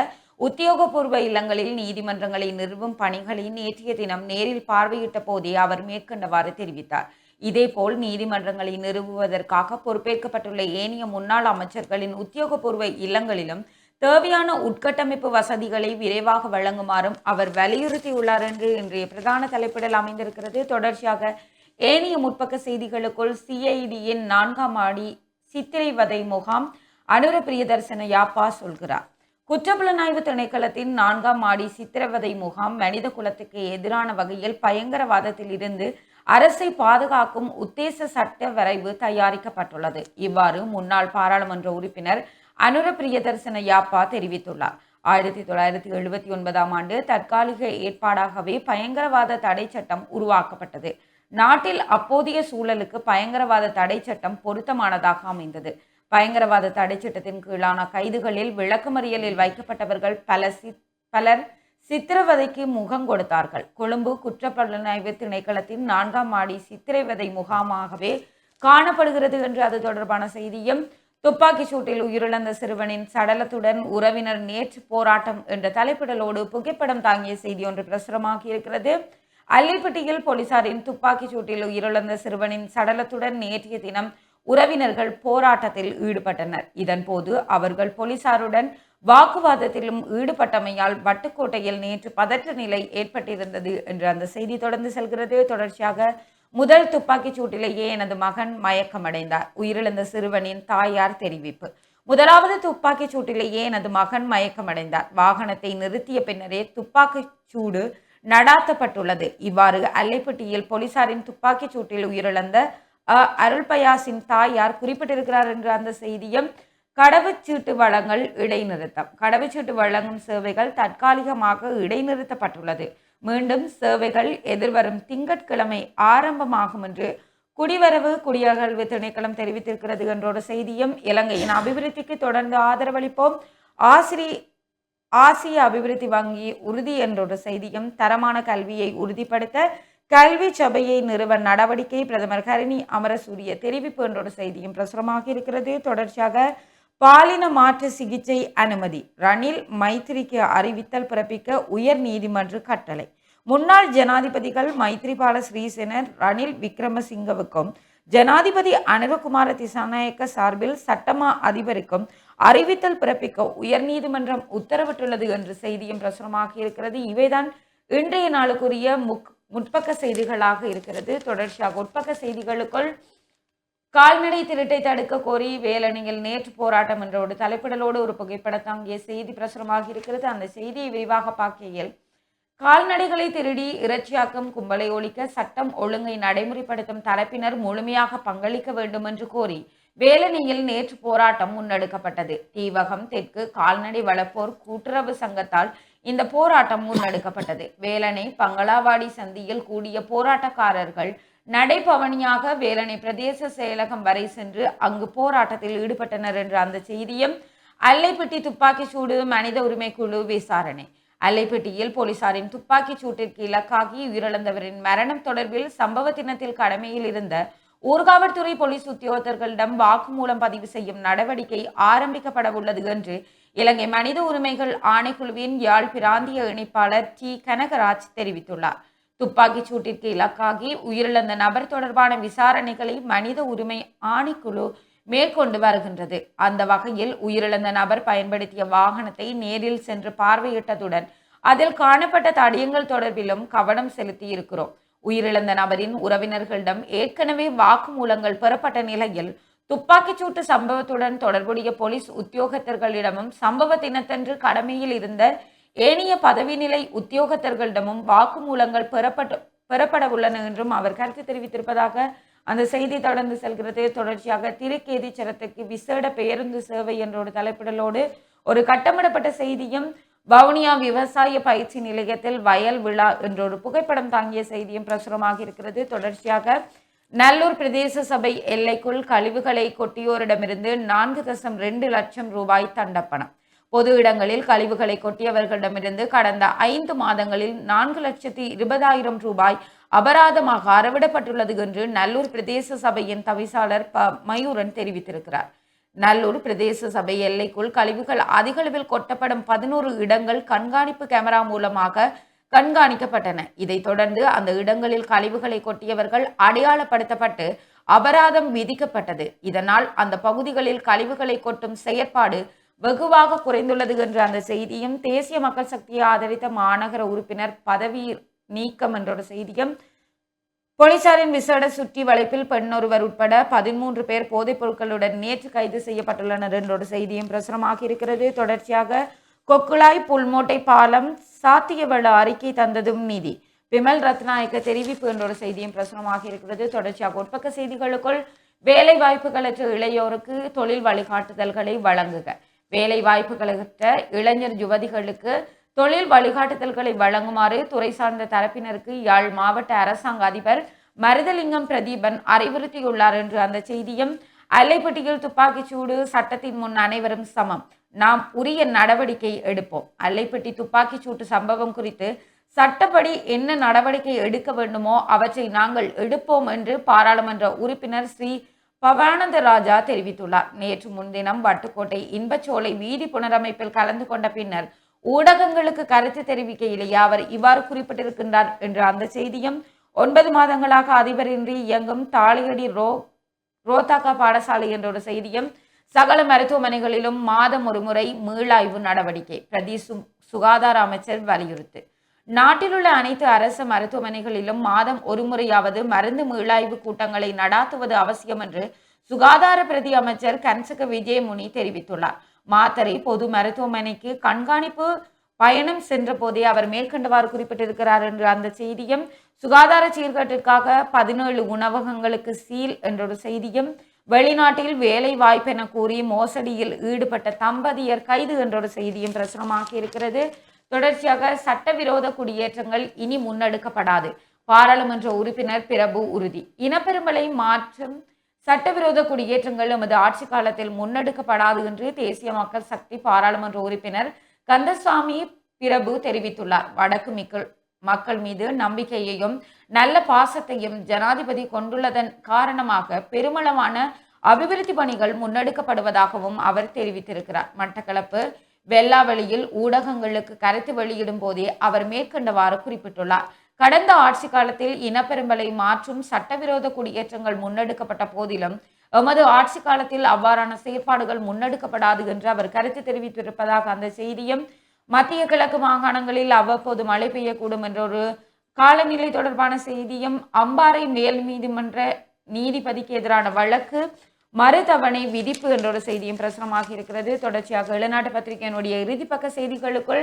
உத்தியோகபூர்வ இல்லங்களில் நீதிமன்றங்களை நிறுவும் பணிகளை நேற்றைய தினம் நேரில் பார்வையிட்ட போதே அவர் மேற்கண்டவாறு தெரிவித்தார். இதேபோல் நீதிமன்றங்களை நிறுவுவதற்காக பொறுப்பேற்கப்பட்டுள்ள ஏனைய முன்னாள் அமைச்சர்களின் உத்தியோகபூர்வ இல்லங்களிலும் தேவையான உட்கட்டமைப்பு வசதிகளை விரைவாக வழங்குமாறும் அவர் வலியுறுத்தியுள்ளார் என்று இன்றைய பிரதான தலைப்பிடல் அமைந்திருக்கிறது. தொடர்ச்சியாக ஏனைய முற்பக்க செய்திகளுக்குள் சிஐடியின் நான்காம் ஆடி சித்திரைவதை முகாம் அனுர பிரியதர்சன யாப்பா சொல்கிறார். குற்றப்புலனாய்வு திணைக்களத்தின் நான்காம் ஆடி சித்திரவதை முகாம் மனித குலத்துக்கு எதிரான வகையில் பயங்கரவாதத்தில் இருந்து அரசை பாதுகாக்கும் உத்தேச சட்ட வரைவு தயாரிக்கப்பட்டுள்ளது. இவ்வாறு முன்னாள் பாராளுமன்ற உறுப்பினர் அனுர பிரியதர்சன யாப்பா தெரிவித்துள்ளார். ஆயிரத்தி தொள்ளாயிரத்தி எழுபத்தி ஒன்பதாம் ஆண்டு தற்காலிக ஏற்பாடாகவே பயங்கரவாத தடை சட்டம் உருவாக்கப்பட்டது. நாட்டில் அப்போதைய சூழலுக்கு பயங்கரவாத தடை சட்டம் பொருத்தமானதாக அமைந்தது. பயங்கரவாத தடை சட்டத்தின் கீழான கைதுகளில் விளக்குமறியலில் வைக்கப்பட்டவர்கள் பல சி பலர் சித்திரவதைக்கு முகம் கொடுத்தார்கள். கொழும்பு குற்றப்புலனாய்வு திணைக்களத்தின் நான்காம் மாடி சித்திரவதை முகாமாகவே காணப்படுகிறது என்று அது தொடர்பான செய்தியும் துப்பாக்கி சூட்டில் உயிரிழந்த சிறுவனின் சடலத்துடன் உறவினர் நேற்று போராட்டம் என்ற தலைப்பிடலோடு புகைப்படம் தாங்கிய செய்தி ஒன்று பிரசுரமாகி இருக்கிறது அல்லிப்பட்டியில் போலீசாரின் துப்பாக்கி சூட்டில் உயிரிழந்த சிறுவனின் சடலத்துடன் நேற்றைய தினம் உறவினர்கள் போராட்டத்தில் ஈடுபட்டனர். இதன்போது அவர்கள் போலீசாருடன் வாக்குவாதத்திலும் ஈடுபட்டமையால் வட்டுக்கோட்டையில் நேற்று பதற்ற நிலை ஏற்பட்டிருந்தது என்று அந்த செய்தி தொடர்ந்து செல்கிறது. தொடர்ச்சியாக முதல் துப்பாக்கிச் சூட்டிலேயே எனது மகன் மயக்கமடைந்தார். உயிரிழந்த சிறுவனின் தாயார் தெரிவிப்பு. முதலாவது துப்பாக்கிச் சூட்டிலேயே எனது மகன் மயக்கமடைந்தார். வாகனத்தை நிறுத்திய பின்னரே துப்பாக்கிச் சூடு நடாத்தப்பட்டுள்ளது. இவ்வாறு அல்லைப்பட்டியில் போலீசாரின் துப்பாக்கிச் சூட்டில் உயிரிழந்த அருள்பயாசின் தாயார் குறிப்பிட்டிருக்கிறார் என்ற அந்த செய்தியும் கடவுச்சீட்டு வழங்கல் இடைநிறுத்தம். கடவுச்சீட்டு வழங்கும் சேவைகள் தற்காலிகமாக இடைநிறுத்தப்பட்டுள்ளது. மீண்டும் சேவைகள் எதிர்வரும் திங்கட்கிழமை ஆரம்பமாகும் என்று குடிவரவு குடியகழ்வு திணைக்களம் தெரிவித்திருக்கிறது என்றோட செய்தியும் இலங்கையின் அபிவிருத்திக்கு தொடர்ந்து ஆதரவளிப்போம். ஆசிரி ஆசிய அபிவிருத்தி வங்கி உறுதி என்றொரு செய்தியும் தரமான கல்வியை உறுதிப்படுத்த கல்வி சபையை நிறுவ நடவடிக்கை பிரதமர் கரணி அமரசூரிய தெரிவிப்பு என்றொரு செய்தியும் பிரசுரமாக இருக்கிறது தொடர்ச்சியாக பாலின மாற்று சிகிச்சை அனுமதி. ரணில் மைத்திரிக்கு அறிவித்தல் பிறப்பிக்க உயர் நீதிமன்ற கட்டளை. முன்னாள் ஜனாதிபதிகள் மைத்ரிபால ஸ்ரீசேனர் ரணில் விக்ரமசிங்கவுக்கும் ஜனாதிபதி அனுரகுமார திசாநாயக்க சார்பில் சட்டமா அதிபருக்கும் அறிவித்தல் பிறப்பிக்க உயர்நீதிமன்றம் உத்தரவிட்டுள்ளது என்று செய்தியும் பிரசுரமாக இருக்கிறது. இவைதான் இன்றைய நாளுக்குரிய முக் முற்பக்க செய்திகளாக இருக்கிறது. தொடர்ச்சியாக உட்பக்க செய்திகளுக்குள் கால்நடை திருட்டை தடுக்க கோரி வேலணியில் நேற்று போராட்டம் என்ற ஒரு தலைப்பிடலோடு ஒரு புகைப்படம் தாங்கிய செய்தி பிரசுரமாக இருக்கிறது. அந்த செய்தியை விரிவாக பார்க்கையில் கால்நடைகளை திருடி இறைச்சியாக்கும் கும்பலை ஒழிக்க சட்டம் ஒழுங்கை நடைமுறைப்படுத்தும் தரப்பினர் முழுமையாக பங்களிக்க வேண்டும் என்று கோரி வேலணியில் நேற்று போராட்டம் முன்னெடுக்கப்பட்டது. தீவகம் தெற்கு கால்நடை வளர்ப்போர் கூட்டுறவு சங்கத்தால் இந்த போராட்டம் முன்னெடுக்கப்பட்டது. வேலனை பங்களாவாடி சந்தியில் கூடிய போராட்டக்காரர்கள் நடைபவனியாக வேலணை பிரதேச செயலகம் வரை சென்று அங்கு போராட்டத்தில் ஈடுபட்டனர் என்ற அந்த செய்தியும் அல்லைப்பட்டி துப்பாக்கி சூடு மனித உரிமை குழு விசாரணை. அல்லைப்பட்டியில் போலீசாரின் துப்பாக்கி சூட்டிற்கு இலக்காகி உயிரிழந்தவரின் மரணம் தொடர்பில் சம்பவ தினத்தில் கடமையில் இருந்த ஊர்காவல்துறை போலீஸ் உத்தியோகத்தர்களிடம் வாக்குமூலம் பதிவு செய்யும் நடவடிக்கை ஆரம்பிக்கப்பட உள்ளது என்று இலங்கை மனித உரிமைகள் ஆணைக்குழுவின் யாழ் பிராந்திய இணைப்பாளர் டி கனகராஜ் தெரிவித்துள்ளார். துப்பாக்கிச் சூட்டிற்கு இலக்காகி உயிரிழந்த நபர் தொடர்பான விசாரணைகளை மனித உரிமை ஆணைக்குழு மேற்கொண்டு வருகின்றது. அந்த வகையில் உயிரிழந்த நபர் பயன்படுத்திய வாகனத்தை நேரில் சென்று பார்வையிட்டதுடன் அதில் காணப்பட்ட தடயங்கள் தொடர்பிலும் கவனம் செலுத்தி இருக்கிறோம் உயிரிழந்த நபரின் உறவினர்களிடம் ஏற்கனவே வாக்குமூலங்கள் பெறப்பட்ட நிலையில் துப்பாக்கிச்சூட்டு சம்பவத்துடன் தொடர்புடைய போலீஸ் உத்தியோகத்தர்களிடமும் சம்பவ தினத்தன்று கடமையில் இருந்த ஏனைய பதவி நிலை உத்தியோகத்தர்களிடமும் வாக்குமூலங்கள் பெறப்பட்டு பெறப்பட உள்ளன என்றும் அவர் கருத்து தெரிவித்திருப்பதாக அந்த செய்தி தொடர்ந்து செல்கிறது. தொடர்ச்சியாக திருக்கேதீச்சரத்துக்கு விசேட பேருந்து சேவை என்ற ஒரு தலைப்பிடலோடு ஒரு கட்டமிடப்பட்ட செய்தியும் வவுனியா விவசாய பயிற்சி நிலையத்தில் வயல் விழா என்ற ஒரு புகைப்படம் தாங்கிய செய்தியும் பிரசுரமாக இருக்கிறது. தொடர்ச்சியாக நல்லூர் பிரதேச சபை எல்லைக்குள் கழிவுகளை கொட்டியோரிடமிருந்து நான்கு தசம் ரெண்டு லட்சம் ரூபாய் தண்டப்பணம். பொது இடங்களில் கழிவுகளை கொட்டியவர்களிடமிருந்து கடந்த ஐந்து மாதங்களில் நான்கு லட்சத்தி இருபதாயிரம் ரூபாய் அபராதமாக அறவிடப்பட்டுள்ளது என்று நல்லூர் பிரதேச சபையின் தவிசாளர் ப. மயூரன் தெரிவித்திருக்கிறார். நல்லூர் பிரதேச சபை எல்லைக்குள் கழிவுகள் அதிகளவில் கொட்டப்படும் பதினோரு இடங்கள் கண்காணிப்பு கேமரா மூலமாக கண்காணிக்கப்பட்டன. இதைத் தொடர்ந்து அந்த இடங்களில் கழிவுகளை கொட்டியவர்கள் அடையாளப்படுத்தப்பட்டு அபராதம் விதிக்கப்பட்டது. இதனால் அந்த பகுதிகளில் கழிவுகளை கொட்டும் செயற்பாடு வெகுவாக குறைந்துள்ளது என்ற அந்த செய்தியும் தேசிய மக்கள் சக்தியை ஆதரித்த மாநகர உறுப்பினர் பதவி நீக்கம் என்ற ஒரு செய்தியும் போலீசாரின் விசேட சுற்றி வளைப்பில் பெண்ணொருவர் உட்பட பதிமூன்று பேர் போதைப் பொருட்களுடன் நேற்று கைது செய்யப்பட்டுள்ளனர் என்ற ஒரு செய்தியும் பிரசுரமாக இருக்கிறது. தொடர்ச்சியாக கொக்குளாய் புல்மோட்டை பாலம் சாத்தியவள அறிக்கை தந்ததும் நீதி. விமல் ரத்நாயக்க தெரிவிப்பு என்ற ஒரு செய்தியும் பிரசுரமாக இருக்கிறது. தொடர்ச்சியாக உட்பக்க செய்திகளுக்குள் வேலை வாய்ப்புகளற்ற இளையோருக்கு தொழில் வழிகாட்டுதல்களை வழங்குக. வேலை வாய்ப்புகளற்ற இளைஞர் யுவதிகளுக்கு தொழில் வழிகாட்டுதல்களை வழங்குமாறு துறை சார்ந்த தரப்பினருக்கு யாழ் மாவட்ட அரசாங்க அதிபர் மருதலிங்கம் பிரதீபன் அறிவுறுத்தியுள்ளார் என்று அந்த செய்தியும் அல்லைப்பட்டியில் துப்பாக்கிச் சூடு சட்டத்தின் முன் அனைவரும் சமம். நாம் உரிய நடவடிக்கை எடுப்போம். அல்லைப்பட்டி துப்பாக்கிச்சூட்டு சம்பவம் குறித்து சட்டப்படி என்ன நடவடிக்கை எடுக்க வேண்டுமோ அவற்றை நாங்கள் எடுப்போம் என்று பாராளுமன்ற உறுப்பினர் ஸ்ரீ பவானந்த ராஜா தெரிவித்துள்ளார். நேற்று முன்தினம் வட்டுக்கோட்டை இன்பச்சோலை வீதி புனரமைப்பில் கலந்து கொண்ட பின்னர் ஊடகங்களுக்கு கருத்து தெரிவிக்கையிலேயே அவர் இவ்வாறு குறிப்பிட்டிருக்கின்றார் என்ற அந்த செய்தியும் ஒன்பது மாதங்களாக அதிபரின்றி இயங்கும் தாளியடி ரோ ரோத்தாக்கா பாடசாலை என்ற ஒரு செய்தியும் சகல மருத்துவமனைகளிலும் மாதம் ஒரு முறை மீளாய்வு நடவடிக்கை பிரதி சு- சுகாதார அமைச்சர் வலியுறுத்து. நாட்டிலுள்ள அனைத்து அரசு மருத்துவமனைகளிலும் மாதம் ஒரு முறையாவது மருந்து மீளாய்வு கூட்டங்களை நடாத்துவது அவசியம் என்று சுகாதார பிரதி அமைச்சர் கன்சக விஜயமுனி தெரிவித்துள்ளார். மாத்தறை பொது மருத்துவமனைக்கு கண்காணிப்பு பயணம் சென்ற போதே அவர் மேற்கண்டவாறு குறிப்பிட்டிருக்கிறார் என்று அந்த செய்தியும் சுகாதார சீர்கேட்டிற்காக பதினேழு உணவகங்களுக்கு சீல் என்ற ஒரு செய்தியும் வெளிநாட்டில் வேலை வாய்ப்பென கூறி மோசடியில் ஈடுபட்ட தம்பதியர் கைது என்ற ஒரு செய்தியும் பிரசுரமாகி இருக்கிறது தொடர்ச்சியாக சட்டவிரோத குடியேற்றங்கள் இனி முன்னெடுக்கப்படாது. பாராளுமன்ற உறுப்பினர் பிரபு உறுதி. இனப்பெருமலை மாற்றம் சட்டவிரோத குடியேற்றங்கள் எமது ஆட்சி காலத்தில் முன்னெடுக்கப்படாது என்று தேசிய மக்கள் சக்தி பாராளுமன்ற உறுப்பினர் கந்தசாமி பிரபு தெரிவித்துள்ளார். வடக்கு மிக்கள் மக்கள் மீது நம்பிக்கையையும் நல்ல பாசத்தையும் ஜனாதிபதி கொண்டுள்ளதன் காரணமாக பெருமளவான அபிவிருத்தி பணிகள் முன்னெடுக்கப்படுவதாகவும் அவர் தெரிவித்திருக்கிறார். மட்டக்களப்பு வெள்ளாவெளியில் ஊடகங்களுக்கு கருத்து வெளியிடும் போதே அவர் மேற்கண்டவாறு குறிப்பிட்டுள்ளார். கடந்த ஆட்சி காலத்தில் இனப்பெரும்பலை மாற்றும் சட்டவிரோத குடியேற்றங்கள் முன்னெடுக்கப்பட்ட போதிலும் எமது ஆட்சி காலத்தில் அவ்வாறான செயற்பாடுகள் முன்னெடுக்கப்படாது என்று அவர் கருத்து தெரிவித்திருப்பதாக அந்த செய்தியும் மத்திய கிழக்கு மாகாணங்களில் அவ்வப்போது மழை பெய்யக்கூடும் என்ற ஒரு காலநிலை தொடர்பான செய்தியும் அம்பாறை மேல் நீதிமன்ற நீதிபதிக்கு எதிரான வழக்கு மறுதவணை விதிப்பு என்ற ஒரு செய்தியும் பிரசுரமாக இருக்கிறது. தொடர்ச்சியாக இளநாட்டு பத்திரிகையினுடைய இறுதிப்பக்க செய்திகளுக்குள்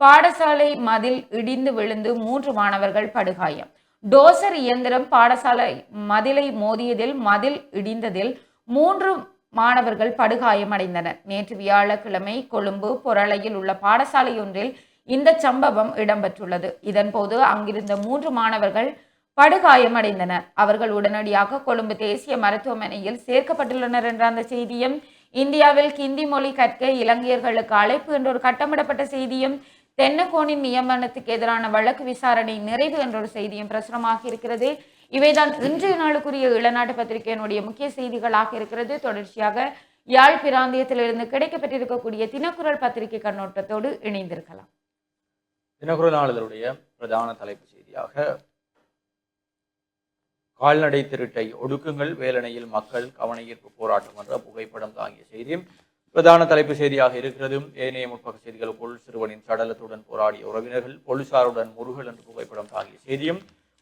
பாடசாலை மதில் இடிந்து விழுந்து மூன்று மாணவர்கள் படுகாயம். டோசர் இயந்திரம் பாடசாலை மதிலை மோதியதில் மதில் இடிந்ததில் மூன்று மாணவர்கள் படுகாயமடைந்தனர் நேற்று வியாழக்கிழமை கொழும்பு பொரளையில் உள்ள பாடசாலை ஒன்றில் இந்த சம்பவம் இடம்பெற்றுள்ளது. இதன்போது அங்கிருந்த மூன்று மாணவர்கள் படுகாயமடைந்தனர். அவர்கள் உடனடியாக கொழும்பு தேசிய மருத்துவமனையில் சேர்க்கப்பட்டுள்ளனர் என்ற அந்த செய்தியும் இந்தியாவில் கிந்தி மொழி கற்க இலங்கையர்களுக்கு அழைப்பு என்ற ஒரு கட்டமிடப்பட்ட செய்தியும் தென்னகோனின் நியமனத்துக்கு எதிரான வழக்கு விசாரணை நிறைவு என்ற ஒரு செய்தியும் பிரசுரமாக இருக்கிறது. இவைதான் இன்றைய நாளுக்குரிய இளநாட்டு பத்திரிகையினுடைய முக்கிய செய்திகளாக இருக்கிறது. தொடர்ச்சியாக யாழ் பிராந்தியத்திலிருந்து கிடைக்கப்பட்டிருக்கக்கூடிய தினக்குரல் பத்திரிகை கண்ணோட்டத்தோடு இணைந்திருக்கலாம். தினக்குரல் நாளிதழுடைய பிரதான தலைப்பு செய்தியாக கால்நடை திருட்டை ஒடுக்குங்கள் வேலணையில் மக்கள் கவனஈர்ப்பு போராட்டம் என்ற புகைப்படம் தாங்கிய செய்தி பிரதான தலைப்பு செய்தியாக இருக்கிறது. ஏனைய முற்பக செய்திகளுக்குள் சிறுவனின் சடலத்துடன் போராடிய உறவினர்கள் போலீசாருடன் முருகல் என்று புகைப்படம் தாங்கிய செய்தியும்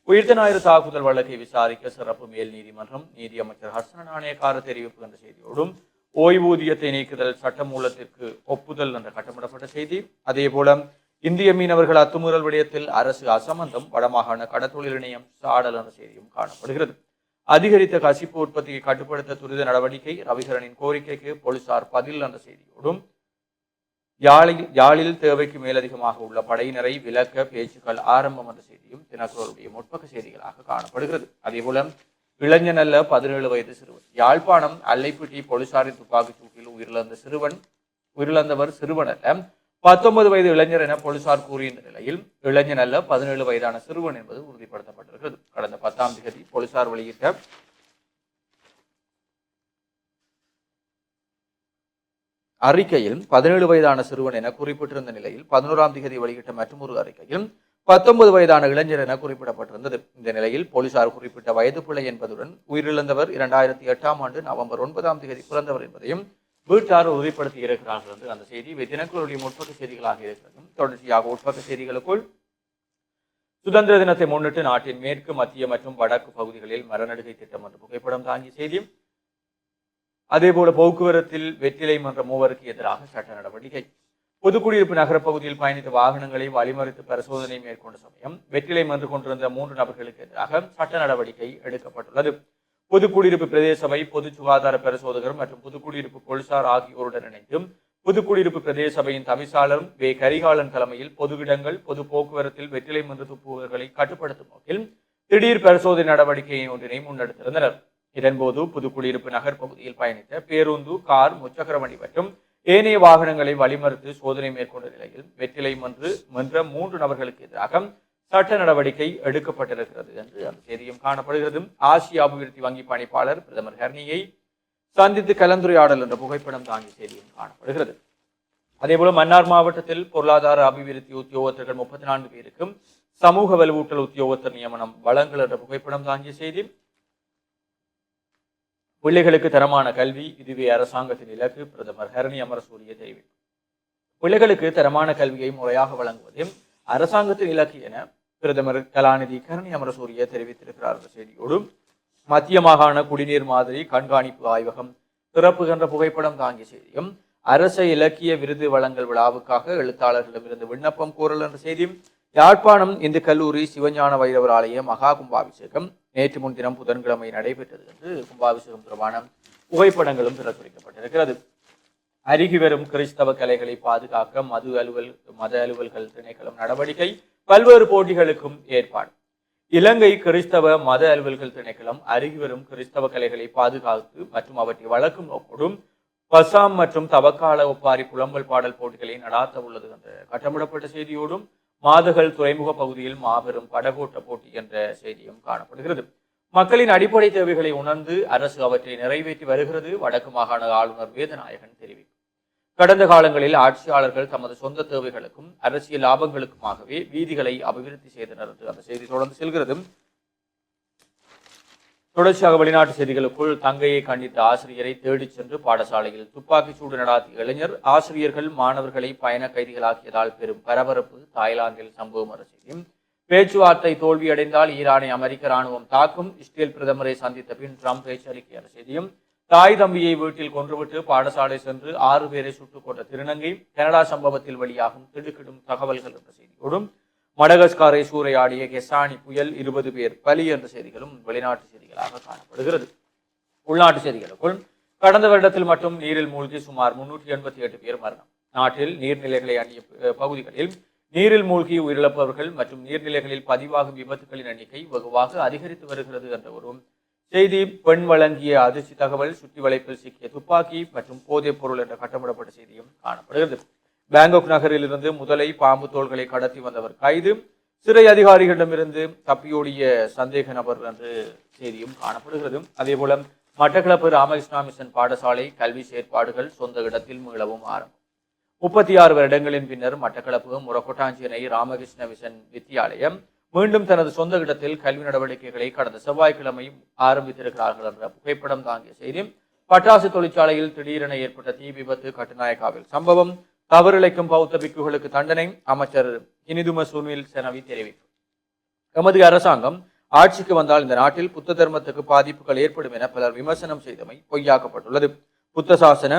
உயிர்த்த ஞாயிறு தாக்குதல் வழக்கை விசாரிக்க சிறப்பு மேல் நீதிமன்றம் நீதியமைச்சர் ஹர்சன நாணயக்கார தெரிவிப்பு என்ற செய்தியோடும் ஓய்வூதியத்தை நீக்குதல் சட்டமூலத்திற்கு ஒப்புதல் என்ற கட்டமிடப்பட்ட செய்தி. அதே போல இந்திய மீனவர்கள் அத்துமீறல் விடயத்தில் அரசு அசம்பந்தம் வடமாகாண கடத்தொழில் இணையம் சாடல் என்ற செய்தியும் காணப்படுகிறது. அதிகரித்த கசிப்பு உற்பத்தியை கட்டுப்படுத்த துரித நடவடிக்கை ரவிகரனின் கோரிக்கைக்கு போலீசார் பதில் என்ற செய்தியோடும் யாழில் யாழில் தேவைக்கு மேலதிகமாக உள்ள படையினரை விலக்க பேச்சுக்கள் ஆரம்பம் என்ற செய்தியும் தினக்குரலுடைய முற்பக்க செய்திகளாக காணப்படுகிறது. அதேபோல இளைஞன் அல்ல பதினேழு வயது சிறுவன். யாழ்ப்பாணம் அல்லைப்பட்டி போலீசாரின் துப்பாக்கிச் சூட்டில் உயிரிழந்த சிறுவன் உயிரிழந்தவர் சிறுவன் அல்ல. பத்தொன்பது வயது இளைஞர் என போலீசார் கூறிய நிலையில் இளைஞன் அல்ல பதினேழு வயதான சிறுவன் என்பது உறுதிப்படுத்தப்பட்டிருக்கிறது. கடந்த பத்தாம் தேதி போலீசார் வெளியிட்ட அறிக்கையில் பதினேழு வயதான சிறுவன் என குறிப்பிட்டிருந்த நிலையில் பதினோராம் தேதி வெளியிட்ட மற்றொரு அறிக்கையில் பத்தொன்பது வயதான இளைஞர் என குறிப்பிடப்பட்டிருந்தது. இந்த நிலையில் போலீசார் குறிப்பிட்ட வயது பிள்ளை என்பதுடன் உயிரிழந்தவர் இரண்டாயிரத்தி எட்டாம் ஆண்டு நவம்பர் ஒன்பதாம் தேதி பிறந்தவர் என்பதையும் வீட்டார் உறுதிப்படுத்தி இருக்கிறார்கள் என்று அந்த செய்தி இவை முற்பக்க செய்திகளாக இருக்கிறது தொடர்ச்சியாக உட்பக்க செய்திகளுக்குள் சுதந்திர தினத்தை முன்னிட்டு நாட்டின் மேற்கு மத்திய மற்றும் வடக்கு பகுதிகளில் மரநடுகை திட்டம் என்ற புகைப்படம் தாங்கிய செய்தி அதேபோல போக்குவரத்தில் வெற்றிலை மன்ற மூவருக்கு எதிராக சட்ட நடவடிக்கை. புதுக்குடியிருப்பு நகர பகுதியில் பயணித்த வாகனங்களை வழிமறித்து பரிசோதனை மேற்கொண்ட சமயம் வெற்றிலை மன்று கொண்டிருந்த மூன்று நபர்களுக்கு எதிராக சட்ட நடவடிக்கை எடுக்கப்பட்டுள்ளது. புதுக்குடியிருப்பு பிரதேச சபை பொது சுகாதார பரிசோதகர் மற்றும் புதுக்குடியிருப்பு போலீசார் ஆகியோருடன் இணைந்து புதுக்குடியிருப்பு பிரதேச சபையின் தவிசாளர் வே. கரிகாலன் தலைமையில் பொது இடங்கள் பொது போக்குவரத்தில் வெற்றிலை மன்று துப்புவர்களை கட்டுப்படுத்தும் நோக்கில் திடீர் பரிசோதனை நடவடிக்கையை ஒன்றினை முன்னெடுத்திருந்தனர். இதன்போது புதுக்குடியிருப்பு நகர் பகுதியில் பயணித்த பேருந்து கார் முச்சக்கர வண்டி மற்றும் ஏனைய வாகனங்களை வழிமறுத்து சோதனை மேற்கொண்ட நிலையில் வெற்றிலை மன்று மன்ற மூன்று நபர்களுக்கு எதிராக சட்ட நடவடிக்கை எடுக்கப்பட்டிருக்கிறது என்று அந்த செய்தியும் காணப்படுகிறது ஆசிய அபிவிருத்தி வங்கி பணிப்பாளர் பிரதமர் ஹர்னியை சந்தித்து கலந்துரையாடல் என்ற புகைப்படம் தாங்கிய செய்தியும் காணப்படுகிறது. அதேபோல மன்னார் மாவட்டத்தில் பொருளாதார அபிவிருத்தி உத்தியோகத்தர்கள் முப்பத்தி நான்கு பேருக்கும் சமூக வலுவூட்டல் உத்தியோகத்தர் நியமனம் வழங்கல் என்ற புகைப்படம் தாங்கிய செய்தி. பிள்ளைகளுக்கு தரமான கல்வி இதுவே அரசாங்கத்தின் இலக்கு பிரதமர் ஹரணி அமரசூரிய தெரிவிப்பு பிள்ளைகளுக்கு தரமான கல்வியை முறையாக வழங்குவதே அரசாங்கத்தின் இலக்கு என பிரதமர் கலாநிதி கருணி அமரசூரிய தெரிவித்திருக்கிறார் என்ற செய்தியோடு மத்திய மாகாண குடிநீர் மாதிரி கண்காணிப்பு ஆய்வகம் திறப்புகின்ற புகைப்படம் தாங்கிய செய்தியும் அரச இலக்கிய விருது வழங்கல் விழாவுக்காக எழுத்தாளர்களிடமிருந்து விண்ணப்பம் கோரல் என்ற செய்தியும் யாழ்ப்பாணம் இந்து கல்லூரி சிவஞான வைரவர் ஆலய மகா கும்பாபிஷேகம் நேற்று முன்தினம் புதன்கிழமை நடைபெற்றது என்று கும்பாபிஷேகம் தொடர்பான புகைப்படங்களும் பிரசுரிக்கப்பட்டிருக்கிறது அருகி வரும் கிறிஸ்தவ கலைகளை பாதுகாக்க மது அலுவல் மத அலுவல்கள் திணைக்களம் நடவடிக்கை பல்வேறு போட்டிகளுக்கும் ஏற்பாடு. இலங்கை கிறிஸ்தவ மத அலுவல்கள் திணைக்களம் அருகி வரும் கிறிஸ்தவ கலைகளை பாதுகாத்து மற்றும் அவற்றை வளர்க்கும் நோக்கோடும் பசாம் மற்றும் தவக்கால ஒப்பாரி புலம்பல் பாடல் போட்டிகளை நடாத்த உள்ளது என்ற கட்டமிடப்பட்ட செய்தியோடும் மாதகள் துறைமுக பகுதியில் மாபெரும் படகோட்ட போட்டி என்ற செய்தியும் காணப்படுகிறது. மக்களின் அடிப்படை தேவைகளை உணர்ந்து அரசு அவற்றை நிறைவேற்றி வருகிறது. வடக்கு மாகாண ஆளுநர் வேதநாயகன் தெரிவிக்கும் கடந்த காலங்களில் ஆட்சியாளர்கள் தமது சொந்த தேவைகளுக்கும் அரசியல் லாபங்களுக்குமாகவே வீதிகளை அபிவிருத்தி செய்தனர் என்று அந்த செய்தி தொடர்ந்து செல்கிறது. தொடர்ச்சியாக வெளிநாட்டு செய்திகளுக்குள் தங்கையை கண்டித்த ஆசிரியரை தேடிச் சென்று பாடசாலையில் துப்பாக்கிச் சூடு நடாத்திய இளைஞர் ஆசிரியர்கள் மாணவர்களை பயண கைதிகளாக்கியதால் பெரும் பரபரப்பு தாய்லாந்தில் சம்பவம் என்ற செய்தி. பேச்சுவார்த்தை தோல்வியடைந்தால் ஈரானை அமெரிக்க ராணுவம் தாக்கும் இஸ்ரேல் பிரதமரை சந்தித்த பின் ட்ரம்ப் எச்சரிக்கை என்ற செய்தியும் தாய் தம்பியை வீட்டில் கொன்றுவிட்டு பாடசாலை சென்று ஆறு பேரை சுட்டுக் கொண்ட திருநங்கை கனடா சம்பவத்தில் வெளியாகும் திடுக்கிடும் தகவல்கள் என்ற செய்தியோடும் மடகஸ்காரை சூறையாடிய கெசானி புயல் இருபது பேர் பலி என்ற செய்திகளும் வெளிநாட்டு செய்திகளாக காணப்படுகிறது. உள்நாட்டு செய்திகளுக்குள் கடந்த வருடத்தில் மட்டும் நீரில் மூழ்கி சுமார் முன்னூற்றி எண்பத்தி எட்டு பேர் மரணம். நாட்டில் நீர்நிலைகளை அணிய பகுதிகளில் நீரில் மூழ்கி உயிரிழப்பவர்கள் மற்றும் நீர்நிலைகளில் பதிவாகும் விபத்துகளின் எண்ணிக்கை வெகுவாக அதிகரித்து வருகிறது என்ற ஒரு செய்தி பெண் வழங்கிய அதிர்ச்சி தகவல் சுற்றி வளைப்பில் சிக்கிய துப்பாக்கி மற்றும் போதைப் பொருள் என்ற கட்டமிடப்பட்ட செய்தியும் காணப்படுகிறது. பேங்காக் நகரில் இருந்து முதலை பாம்பு தோள்களை கடத்தி வந்தவர் கைது. சிறை அதிகாரிகளிடமிருந்து தப்பியோடிய சந்தேக நபர் என்று செய்தியும் காணப்படுகிறது. அதேபோல மட்டக்களப்பு ராமகிருஷ்ணா மிஷன் பாடசாலை கல்வி செயற்பாடுகள் சொந்த இடத்தில் மீளவும் ஆரம்பம். முப்பத்தி ஆறு வருடங்களின் பின்னர் மட்டக்களப்பு முரக்கொட்டாஞ்சியனை ராமகிருஷ்ண மிஷன் வித்தியாலயம் மீண்டும் தனது சொந்த இடத்தில் கல்வி நடவடிக்கைகளை கடந்த செவ்வாய்க்கிழமை ஆரம்பித்திருக்கிறார்கள் என்ற புகைப்படம் தாங்கிய செய்தி. பட்டாசு தொழிற்சாலையில் திடீரென ஏற்பட்ட தீ விபத்து கட்டுநாயக்காவில் சம்பவம். தவறிழைக்கும் பௌத்த பிக்குகளுக்கு தண்டனை அமைச்சர் இனிதும சுனில் செனவி தெரிவிப்பு. எமது அரசாங்கம் ஆட்சிக்கு வந்தால் இந்த நாட்டில் புத்த தர்மத்துக்கு பாதிப்புகள் ஏற்படும் என பலர் விமர்சனம் செய்தமை பொய்யாக்கப்பட்டுள்ளது. புத்த சாசன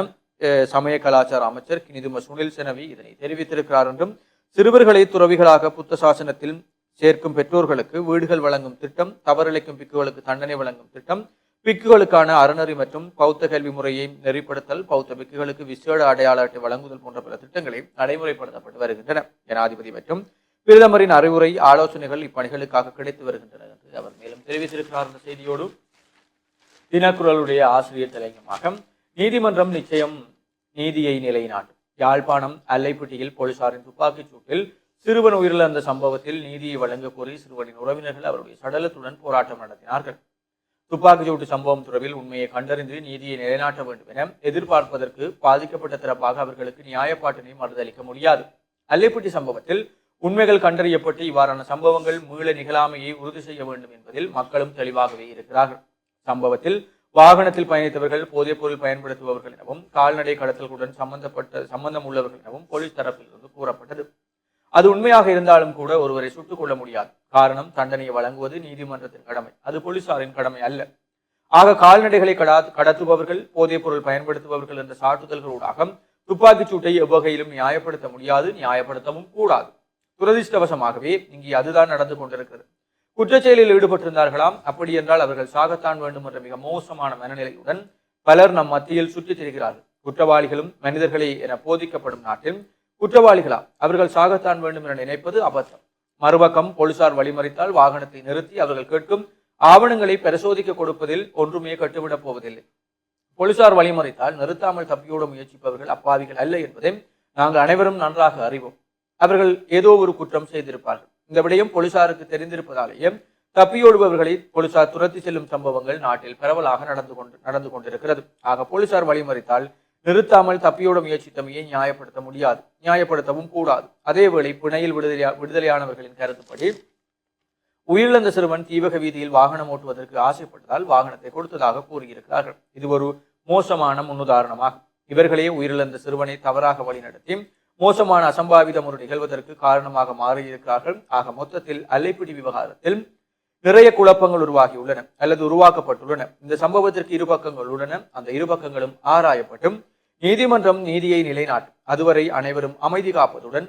சமய கலாச்சார அமைச்சர் கினிதும சுனில் செனவி இதனை தெரிவித்திருக்கிறார் என்றும் சிறுவர்களை துறவிகளாக புத்த சாசனத்தில் சேர்க்கும் பெற்றோர்களுக்கு வீடுகள் வழங்கும் திட்டம் தவறிழைக்கும் பிக்குகளுக்கு தண்டனை வழங்கும் திட்டம் பிக்குகளுக்கான அறநெறி மற்றும் பௌத்த கல்வி முறையை நெறிப்படுத்தல் பௌத்த பிக்குகளுக்கு விசேட அடையாள அட்டை வழங்குதல் போன்ற பல திட்டங்களை நடைமுறைப்படுத்தப்பட்டு வருகின்றன. ஜனாதிபதி மற்றும் பிரதமரின் அறிவுரை ஆலோசனைகள் இப்பணிகளுக்காக கிடைத்து வருகின்றன என்று அவர் மேலும் தெரிவித்திருக்கிறார். இந்த செய்தியோடு தினக்குரலுடைய ஆசிரியர் தலைமையமாக நீதிமன்றம் நிச்சயம் நீதியை நிலைநாட்டும். யாழ்ப்பாணம் அல்லைப்பட்டியில் போலீசாரின் துப்பாக்கிச் சூட்டில் சிறுவன் உயிரிழந்த சம்பவத்தில் நீதியை வழங்க கோரி சிறுவனின் உறவினர்கள் அவருடைய சடலத்துடன் போராட்டம் நடத்தினார்கள். துப்பாக்கிச்சூட்டு சம்பவம் தொடர்பில் உண்மையை கண்டறிந்து நீதியை நிலைநாட்ட வேண்டும் என எதிர்பார்ப்பதற்கு பாதிக்கப்பட்ட தரப்பாக அவர்களுக்கு நியாயப்பாட்டினை மறுதளிக்க முடியாது. அல்லைப்பட்டி சம்பவத்தில் உண்மைகள் கண்டறியப்பட்டு இவ்வாறான சம்பவங்கள் மீள நிகழாமையை உறுதி செய்ய வேண்டும் என்பதில் மக்களும் தெளிவாகவே இருக்கிறார்கள். சம்பவத்தில் வாகனத்தில் பயணித்தவர்கள் போதைப் பொருள் பயன்படுத்துபவர்கள் எனவும் கால்நடை கடத்தல்களுடன் சம்பந்தப்பட்ட சம்பந்தம் உள்ளவர்கள் எனவும் போலீஸ் தரப்பிலிருந்து கூறப்பட்டது. அது உண்மையாக இருந்தாலும் கூட ஒருவரை சுட்டுக் கொள்ள முடியாது. காரணம் தண்டனையை வழங்குவது நீதிமன்றத்தின் கடமை. அது போலீசாரின் கடமை அல்ல. ஆக கால்நடைகளை கடா கடத்துபவர்கள் போதைப் பொருள் பயன்படுத்துபவர்கள் என்ற சாட்டுதல்களூடாக துப்பாக்கிச் சூட்டை எவ்வகையிலும் நியாயப்படுத்த முடியாது நியாயப்படுத்தவும் கூடாது. துரதிர்ஷ்டவசமாகவே இங்கே அதுதான் நடந்து கொண்டிருக்கிறது. குற்றச்செயலில் ஈடுபட்டிருந்தார்களாம். அப்படி என்றால் அவர்கள் சாகத்தான் வேண்டும் என்ற மிக மோசமான மனநிலையுடன் பலர் நம் மத்தியில் சுற்றித் திரிகிறார்கள். குற்றவாளிகளும் மனிதர்களே என போதிக்கப்படும் நாட்டில் குற்றவாளிகளா? அவர்கள் சாகத்தான் வேண்டும் என நினைப்பது அபத்தம். மறுபக்கம் போலீசார் வழிமறித்தால் வாகனத்தை நிறுத்தி அவர்கள் கேட்கும் ஆவணங்களை பரிசோதிக்க கொடுப்பதில் ஒன்றுமே கட்டுவிடப் போவதில்லை. போலீசார் வழிமறித்தால் நிறுத்தாமல் தப்பியோட முயற்சிப்பவர்கள் அப்பாவிகள் அல்ல என்பதை நாங்கள் அனைவரும் நன்றாக அறிவோம். அவர்கள் ஏதோ ஒரு குற்றம் செய்திருப்பார்கள். இந்த விடயம் போலீசாருக்கு தெரிந்திருப்பதாலேயே தப்பியோடுபவர்களை போலீசார் துரத்தி செல்லும் சம்பவங்கள் நாட்டில் பரவலாக நடந்து கொண்டு நடந்து கொண்டிருக்கிறது. ஆக போலீசார் வழிமறித்தால் நிறுத்தாமல் தப்பியோட முயற்சித்தமையை நியாயப்படுத்த முடியாது? நியாயப்படுத்தவும் கூடாது. அதேவேளை பிணையில் விடுதலையா விடுதலையானவர்களின் கருத்துப்படி உயிரிழந்த சிறுவன் தீவக வீதியில் வாகனம் ஓட்டுவதற்கு ஆசைப்பட்டதால் வாகனத்தை கொடுத்ததாக கூறியிருக்கிறார்கள். இது ஒரு மோசமான முன்னுதாரணமாகும் இவர்களே உயிரிழந்த சிறுவனை தவறாக வழிநடத்தி மோசமான அசம்பாவிதம் ஒரு நிகழ்வதற்கு காரணமாக மாறியிருக்கிறார்கள். ஆக மொத்தத்தில் அல்லைப்பிடி விவகாரத்தில் நிறைய குழப்பங்கள் உருவாகியுள்ளன அல்லது உருவாக்கப்பட்டுள்ளன. இந்த சம்பவத்திற்கு இரு பக்கங்கள் உள்ளன. அந்த இரு பக்கங்களும் ஆராயப்பட்டும் நீதிமன்றம் நீதியை நிலைநாட்டும். அதுவரை அனைவரும் அமைதி காப்பதுடன்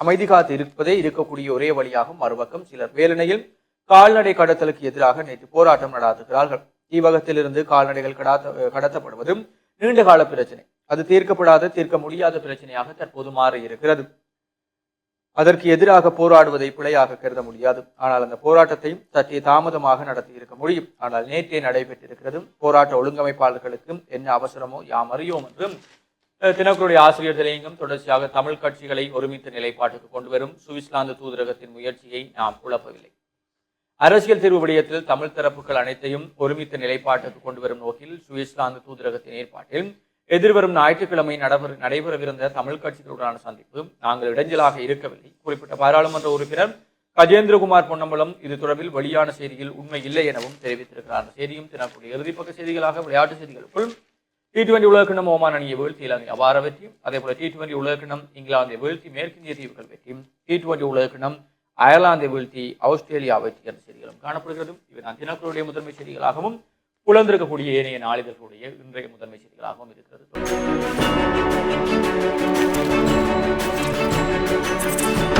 அமைதி காத்து இருப்பதே இருக்கக்கூடிய ஒரே வழியாகும். மறுபக்கம் சிலர் வேலனையில் கால்நடை கடத்தலுக்கு எதிராக நேற்று போராட்டம் நடாத்துகிறார்கள். தீவகத்திலிருந்து கால்நடைகள் கடாத்த கடத்தப்படுவதும் நீண்டகால பிரச்சனை. அது தீர்க்கப்படாத தீர்க்க முடியாத பிரச்சனையாக தற்போது மாறி இருக்கிறது அதற்கு எதிராக போராடுவதை பிழையாக கருத முடியாது. ஆனால் அந்த போராட்டத்தையும் சற்றே தாமதமாக நடத்தி இருக்க முடியும். ஆனால் நேற்றே நடைபெற்றிருக்கிறது போராட்ட ஒழுங்கமைப்பாளர்களுக்கும் என்ன அவசரமோ யாம் அறியோம் என்றும் தினக்குருடைய ஆசிரியர் நிலையங்கம் தொடர்ச்சியாக தமிழ் கட்சிகளை ஒருமித்த நிலைப்பாட்டுக்கு கொண்டு வரும் சுவிஸ்லாந்து தூதரகத்தின் முயற்சியை நாம் குழப்பவில்லை. அரசியல் தீர்வு விடயத்தில் தமிழ் தரப்புகள் அனைத்தையும் ஒருமித்த நிலைப்பாட்டுக்கு கொண்டு வரும் நோக்கில் சுவிஸ்லாந்து தூதரகத்தின் ஏற்பாட்டில் எதிர்வரும் ஞாயிற்றுக்கிழமை நடைபெற நடைபெறவிருந்த தமிழ் கட்சிகளுடனான சந்திப்பு நாங்கள் இடைஞ்சலாக இருக்கவில்லை. குறிப்பிட்ட பாராளுமன்ற உறுப்பினர் கஜேந்திரகுமார் பொன்னம்பலம் இது தொடர்பில் வெளியான செய்தியில் உண்மை இல்லை எனவும் தெரிவித்திருக்கிறார். அந்த செய்தியும் தினக்கூடிய இறுதிப்பக்க செய்திகளாக விளையாட்டு செய்திகளுக்குள் டி டுவெண்டி உலகக்கிணம் ஓமான் அணியை வீழ்த்தி இலங்கை அபார வெற்றியும் அதே போல டி டுவெண்டி உலகக்கிணம் இங்கிலாந்தை வீழ்த்தி மேற்கிந்திய தீவுகள் வெற்றியும் டி டுவெண்டி உலகக்கிணம் அயர்லாந்தை வீழ்த்தி ஆஸ்திரேலியா வெற்றி என்ற செய்திகளும் காணப்படுகிறது. இவை நான் தினக்குடைய முதன்மை செய்திகளாகவும் புலந்திருக்கக்கூடிய ஏனைய நாளிதழ்களுடைய இன்றைய முதன்மை செய்திகளாகவும் இருக்கிறது Thank.